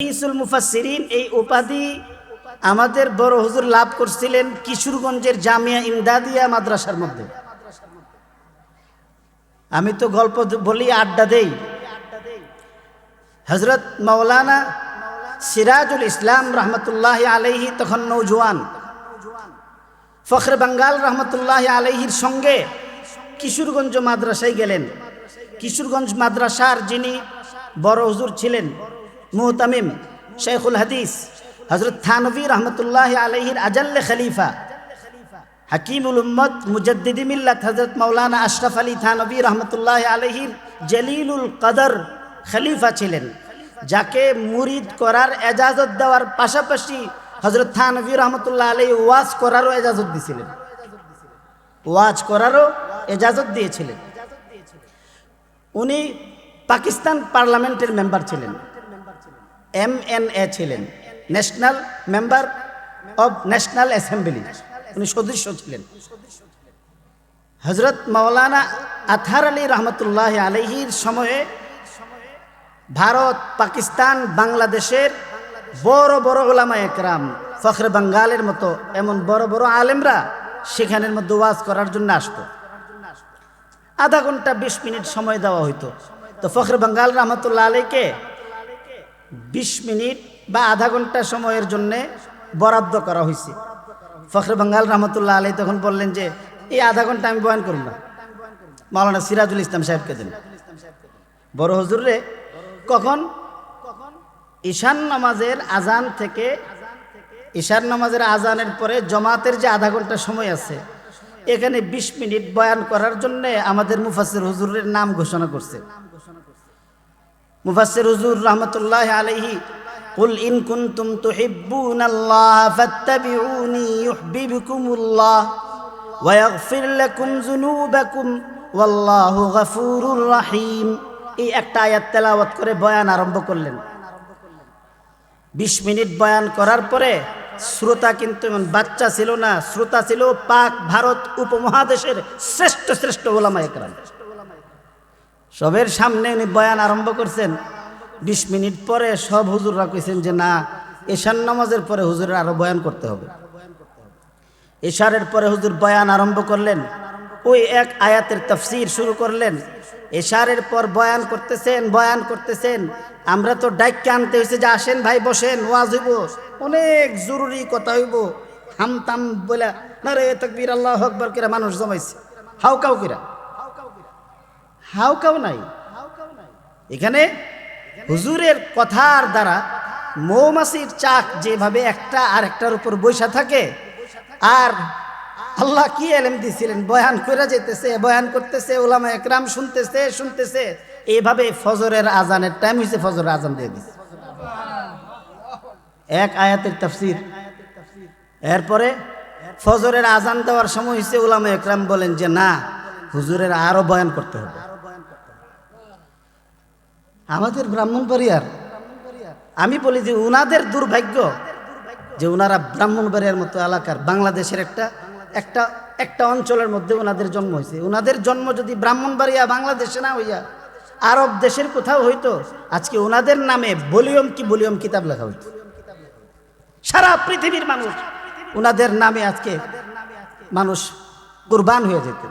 ইসুল মুফাসসিরিন, এই উপাধি আমাদের বড় হুজুর লাভ করছিলেন কিশোরগঞ্জের জামিয়া ইমদাদিয়া মাদ্রাসার মধ্যে। আমি তো গল্প বলি, আড্ডা দেই। হজরত মাওলানা সিরাজুল ইসলাম রহমতুল্লাহ আলাইহি তখন নৌজওয়ান ফখরে বাঙ্গাল রহমতুল্লাহ আলাইহির সঙ্গে কিশোরগঞ্জ মাদ্রাসায় গেলেন। কিশোরগঞ্জ মাদ্রাসার যিনি বড় হুজুর ছিলেন মুহতামিম শেখুল হাদিস হজরত থানভী রহমতুল্লাহ আলাইহির আজাল্লে খলিফা, হাকিমুল উম্মত মুজদ্দিদি মিল্লাত হজরত মৌলানা আশরাফ আলী থানবী রহমতুল্লাহ আলহির জলিলুল কদর খলিফা ছিলেন, যাকে মুরিদ করার এজাজত দেওয়ার পাশাপাশি হজরত থানবী রহমতুল্লাহ আলী ওয়াজ করারও এজাজত দিয়েছিলেন ওয়াজ করারও এজাজত দিয়েছিলেন। উনি পাকিস্তান পার্লামেন্টের মেম্বার ছিলেন। এম এন এ ছিলেন national member of national assembly উনি সদস্য ছিলেন। হজরত মৌলানা আথার আলী রহমতুল্লাহ আলহির সময়ে ভারত, পাকিস্তান, বাংলাদেশের বড় বড় ওলামা একরাম, ফখরে বাঙ্গালের মতো এমন বড় বড় আলেমরা সেখানের মধ্যে ওয়াজ করার জন্য আসতো। আধা ঘণ্টা বিশ মিনিট সময় দেওয়া হইতো। তো ফখরে বাঙ্গাল রহমতুল্লাহ আলীকে বিশ মিনিট বা আধা ঘণ্টা সময়ের জন্য বরাদ্দ করা হয়েছে। ফখরে বাঙ্গাল রহমতুল্লাহ আলী তখন বললেন যে, এই আধা ঘণ্টা আমি বয়ান করব না। মাওলানা সিরাজুল ইসলাম সাহেবকে দেন বড় হুজুর রে কখন? ঈশান নামাজের আজান থেকে, ঈশান নামাজের আজানের পরে জমাতের যে আধা ঘণ্টা সময় আছে, এখানে ২০ মিনিট বয়ান করার জন্য আমাদের মুফাসির হুজুরের নাম ঘোষণা করছে। মুফাসসির হুজুর রহমতুল্লাহ আলাইহি قل إن كنتم تحبون الله فاتبعوني يحببكم الله ويغفر لكم ذنوبكم والله غفور رحيم এই একটা আয়াত তেলাওয়াত করে বয়ান আরম্ভ করলেন বিশ মিনিট বয়ান করার পরে শ্রোতা কিন্তু এমন বাচ্চা ছিল না শ্রোতা ছিল পাক ভারত উপমহাদেশের শ্রেষ্ঠ শ্রেষ্ঠ ওলামা একরাম সবের সামনে উনি বয়ান আরম্ভ করছেন। বিশ মিনিট পরে সব হুজুররা কইছেন যে, না, এশার নামাজের পরে হুজুরের আরও বয়ান করতে হবে। এশারের পরে হুজুর বয়ান আরম্ভ করলেন। ওই এক আয়াতের তফসির শুরু করলেন। এশারের পর বয়ান করতেছেন বয়ান করতেছেন। আমরা তো ডাইককে আনতে হয়েছে যে, আসেন ভাই, বসেন, ওয়াজ হইব। অনেক জরুরি কথা হইব। হাম তাম বলে না রে, তকবীর, আল্লাহ আকবর কিরা মানুষ জমাইছে। হাউকাউ কিরা হাউকাউ নাই। এখানে হুজুরের কথার দ্বারা মৌমাছির চাক যেভাবে একটা আর একটার উপর বৈশা থাকে, আর আল্লাহ কি এলেম দিছিলেন? বয়ান করে যেতেছে বয়ান করতেছে ওলামা একরাম শুনতেছে শুনতেছে। এইভাবে ফজরের আজানের টাইম হয়েছে ফজরের আজান দিয়ে দিছে। এক আয়াতের তাফসির। এরপরে ফজরের আজান দেওয়ার সময় হয়েছে ওলামা একরাম বলেন যে, না, হুজুরের আরও বয়ান করতে হবে। আমাদের ব্রাহ্মণবাড়িয়ার আমি বলি যে উনাদের দুর্ভাগ্য যে ওনারা ব্রাহ্মণবাড়িয়ার মতো এলাকার, বাংলাদেশের একটা একটা একটা অঞ্চলের মধ্যে ওনাদের জন্ম হয়েছে। ওনাদের জন্ম যদি ব্রাহ্মণবাড়িয়া বাংলাদেশে না হইয়া আরব দেশের কোথাও হইতো, আজকে ওনাদের নামে বলিয়ম কি বলিয়ম কিতাব লেখা হইত। সারা পৃথিবীর মানুষ ওনাদের নামে আজকে মানুষ কুরবান হয়ে যেত।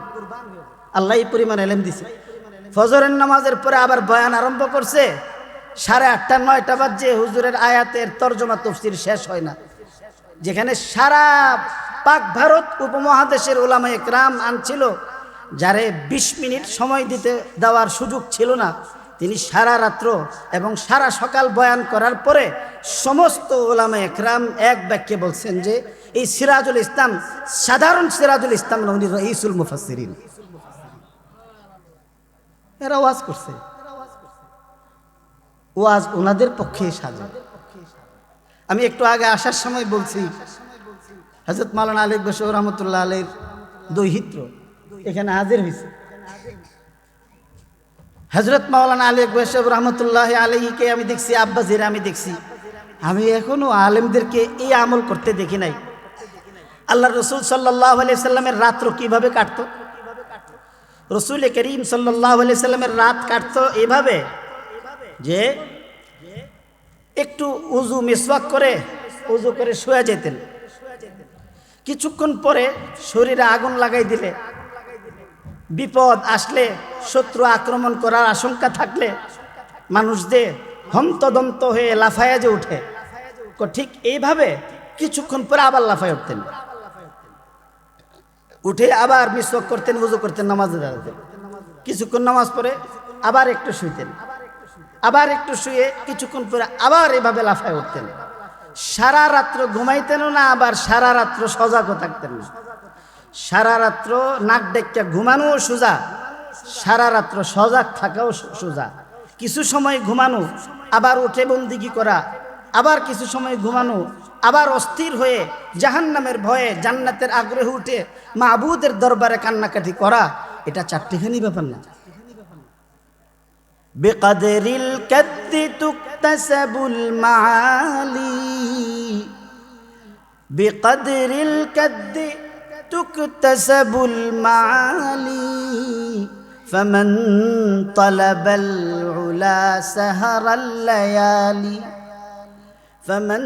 আল্লাহ এই পরিমাণ এলেম দিছে। ফজরের নামাজের পরে আবার বয়ান আরম্ভ করছে। সাড়ে আটটা, নয়টা বাজে হুজুরের আয়াতের তর্জমা তফসির শেষ হয় না। যেখানে সারা পাক ভারত উপমহাদেশের ওলামা একরাম আনছিল, যারে ২০ মিনিট সময় দিতে দেওয়ার সুযোগ ছিল না। তিনি সারা রাত্র এবং সারা সকাল বয়ান করার পরে সমস্ত ওলামা একরাম এক বাক্যে বলছেন যে, এই সিরাজুল ইসলাম, সাধারণ সিরাজুল ইসলাম রইসুল মুফাসসিরিন। এরা ওয়াজ করছে। ওয়াজ ওনাদের পক্ষে সাজে। আমি একটু আগে আসার সময় বলছি হজরত মালানা আলী বসর রহমতুল্লাহ আলীর দৈহিত্র এখানে হাজির হয়েছে। হজরত মাওলানা আলী বৈশব রহমতুল্লাহ আলীকে আমি দেখছি, আব্বাজির আমি দেখছি। আমি এখনও আলেমদেরকে এই আমল করতে দেখি নাই। আল্লাহ রসুল সাল্লাহ আলিয়া সাল্লামের রাত্র কীভাবে কাটতো? রসুল করিম সাল্লামের রাত কাটতো এভাবে যে একটু উজু মিসওয়াক করে উজু করে শুয়ে যেতেন। কিছুক্ষণ পরে শরীরে আগুন লাগাই দিলে। বিপদ আসলে শত্রু আক্রমণ করার আশঙ্কা থাকলে মানুষদের হন্তদন্ত হয়ে লাফায়া যে উঠে। ঠিক এইভাবে কিছুক্ষণ পরে আবার লাফায় উঠতেন। উঠে আবার মিসওয়াক করতেন উজু করতেন, নামাজে দাঁড়াতেন কিছুক্ষণ নামাজ পড়ে, আবার একটু শুইতেন। আবার একটু শুয়ে কিছুক্ষণ পরে আবার এভাবে লাফায় উঠতেন। সারা রাত্র ঘুমাইতেনও না, আবার সারা রাত্র সজাগও থাকতেন না। সারা রাত্র নাক ডেক্কা ঘুমানোও সোজা, সারা রাত্র সজাগ থাকাও সোজা। কিছু সময় ঘুমানো, আবার উঠে বন্দিগি করা আবার কিছু সময় ঘুমানো আবার অস্থির হয়ে জাহান্নামের ভয়ে জান্নাতের আগ্রহে উঠে মাহবুদের দরবারে কান্নাকাটি করা এটা চারটিখানি ব্যাপার না بقدر الكد تكتسب المعالي بقدر الكد تكتسب المعالي فمن طلب العلا سهر الليالي فمن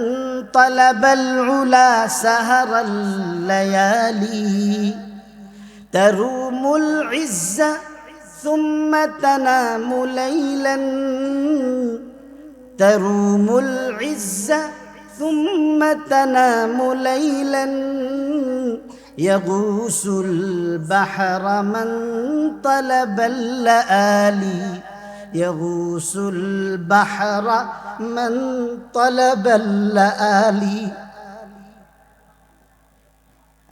طلب العلا سهر الليالي تروم العزة ثم تنام ليلا تروم العزة ثم تنام ليلا يغوص البحر من طلب اللآلي يغوص البحر من طلب اللآلي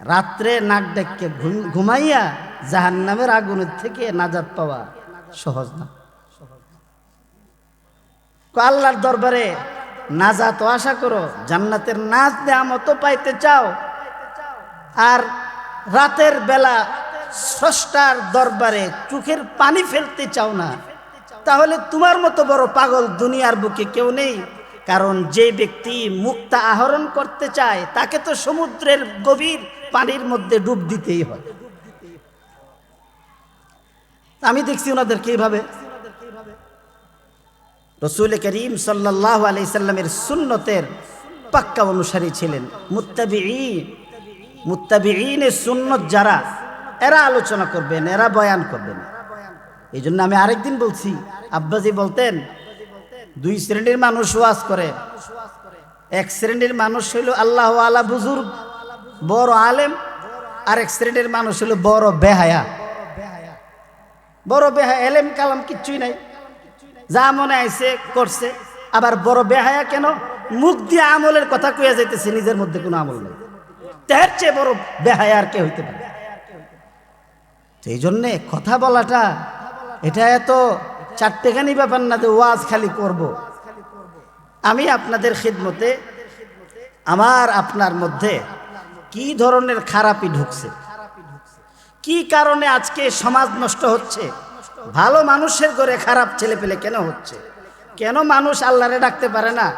রাত্রে নাক ডেকে ঘুমাইয়া জাহান নামের আগুনের থেকে নাজাত পাওয়া সহজ না কো আল্লাহর দরবারে নাজাত আশা করো জান্নাতের নাচ মতো পাইতে চাও আর রাতের বেলা স্রষ্টার দরবারে চোখের পানি ফেলতে চাও না তাহলে তোমার মতো বড় পাগল দুনিয়ার বুকে কেউ নেই। কারণ যে ব্যক্তি মুক্তা আহরণ করতে চায়, তাকে তো সমুদ্রের গভীর পানির মধ্যে ডুব দিতেই হয়। আমি দেখছি ওনাদেরকে এইভাবে। রসুল করিম সাল্লাহ আলাইসাল্লামের সুন্নতের পাক্কা অনুসারী ছিলেন। মুত্তাবি মুত্তাবিনের সুন্নত যারা, এরা আলোচনা করবেন, এরা বয়ান করবেন। এই জন্য আমি আরেকদিন বলছি, আব্বাজি বলতেন, দুই শ্রেণির মানুষ ওয়াজ করে। এক শ্রেণির মানুষ হইল আল্লাহ আলা বুজুর্গ, বড় আলেম, আর এক শ্রেণির মানুষ হইল বড় বেহায়া। বড় বেহায়া, এলেম কালাম কিচ্ছুই নাই। যা মনে আইছে, করছে, আবার বড় বেহায়া কেন? মুখ দিয়ে আমলের কথা কইয়া যাইতেছে, নিজের মধ্যে কোনো আমল নেই। তার চেয়ে বড় বেহায়া আর কে হইতে পারে? সেই জন্যে কথা বলাটা এটা এত চারটেখানি ব্যাপার না যে ওয়াজ খালি করব। আমি আপনাদের খিদমতে, আমার আপনার মধ্যে কি ধরনের খারাপি ঢুকছে? কি কারণে আজকে সমাজ নষ্ট হচ্ছে? ভালো মানুষের করে খারাপ ছেলে পেলে কেন হচ্ছে? কেন মানুষ আল্লাহরে ডাকতে পারে না?